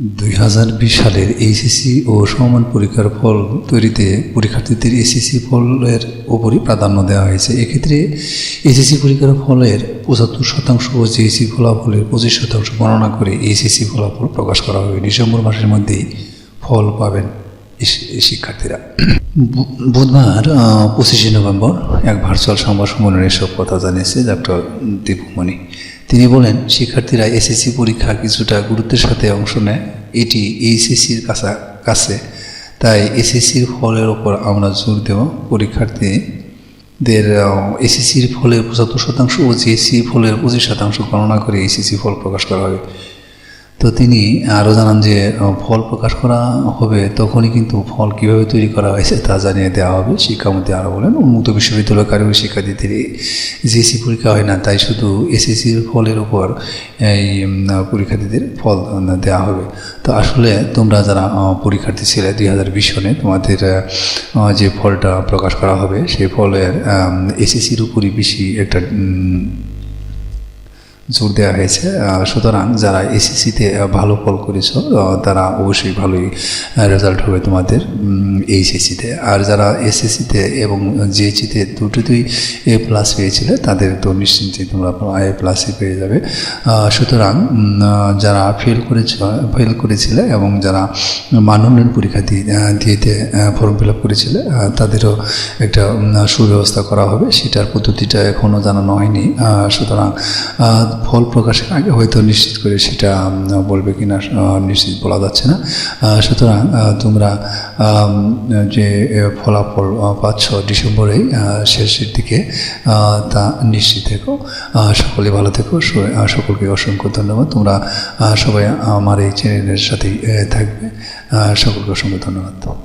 দুই হাজার বিশ সালের এইচএসসি ও সমান পরীক্ষার ফল তৈরিতে পরীক্ষার্থীদের এসএসসি ফলের উপরই প্রাধান্য দেওয়া হয়েছে। এক্ষেত্রে এসএসসি পরীক্ষার ফলের পঁচাত্তর শতাংশ ও জেএসসি ফলাফলের পঁচিশ শতাংশ গণনা করে এইচএসসি ফলাফল প্রকাশ করা হবে। ডিসেম্বর মাসের মধ্যেই ফল পাবেন শিক্ষার্থীরা। বুধবার পঁচিশে নভেম্বর এক ভার্চুয়াল সংবাদ সম্মেলনে এসব কথা জানিয়েছে ডক্টর দীপমণি তিনি বলেন, শিক্ষার্থীরা এসএসসি পরীক্ষা কিছুটা গুরুত্বের সাথে অংশ নেয়। এটি এইচএসসির কাছা, কাছে। তাই এসএসসির ফলের ওপর আমরা জোর দেব। পরীক্ষার্থীদের এসএসসির ফলের পঁচাত্তর শতাংশ ও জিএসসি ফলের পঁচিশ শতাংশ গণনা করে এসএসসি ফল প্রকাশ করা হবে। তো তিনি আরও জানান যে ফল প্রকাশ করা হবে তখনই কিন্তু ফল কীভাবে তৈরি করা হয়েছে তা জানিয়ে দেওয়া হবে। শিক্ষামন্ত্রী আরও বলেন, উন্মুক্ত বিশ্ববিদ্যালয় কারিগরি শিক্ষার্থীদের জিএসসি পরীক্ষা হয় না, তাই শুধু এসএসসির ফলের উপর এই পরীক্ষার্থীদের ফল দেওয়া হবে। তো আসলে তোমরা যারা পরীক্ষার্থী ছিলে দুই হাজার বিশ সনে, তোমাদের যে ফলটা প্রকাশ করা হবে, সেই ফলের এসএসসির উপরই বেশি একটা জোর দেওয়া হয়েছে। সুতরাং যারা এসএসসিতে ভালো ফল করেছ তারা অবশ্যই ভালোই রেজাল্ট হবে তোমাদের এইচএসসিতে। আর যারা এসএসসিতে এবং জিএইচিতে দুটোতেই এ প্লাস পেয়েছিলে, তাদের তো নিশ্চিন্তে তোমরা এ প্লাসই পেয়ে যাবে। সুতরাং যারা ফেল করেছ ফেল করেছিলে এবং যারা মান উন্নয়ন পরীক্ষা দিয়ে দিয়েতে ফর্ম ফিল আপ করেছিলে তাদেরও একটা সুব্যবস্থা করা হবে। সেটার পদ্ধতিটা এখনও জানানো হয়নি। সুতরাং ফল প্রকাশের আগে হয়তো নিশ্চিত করে সেটা বলবে কিনা আহ, নিশ্চিত বলা যাচ্ছে না। সুতরাং তোমরা যে ফলাফল পাচ্ছ ডিসেম্বরেই শেষের দিকে তা নিশ্চিত থেকো। সকলে ভালো থেকো। সকলকে অসংখ্য ধন্যবাদ। তোমরা সবাই আমার এই চ্যানেলের সাথেই থাকবে। সকলকে অসংখ্য ধন্যবাদ।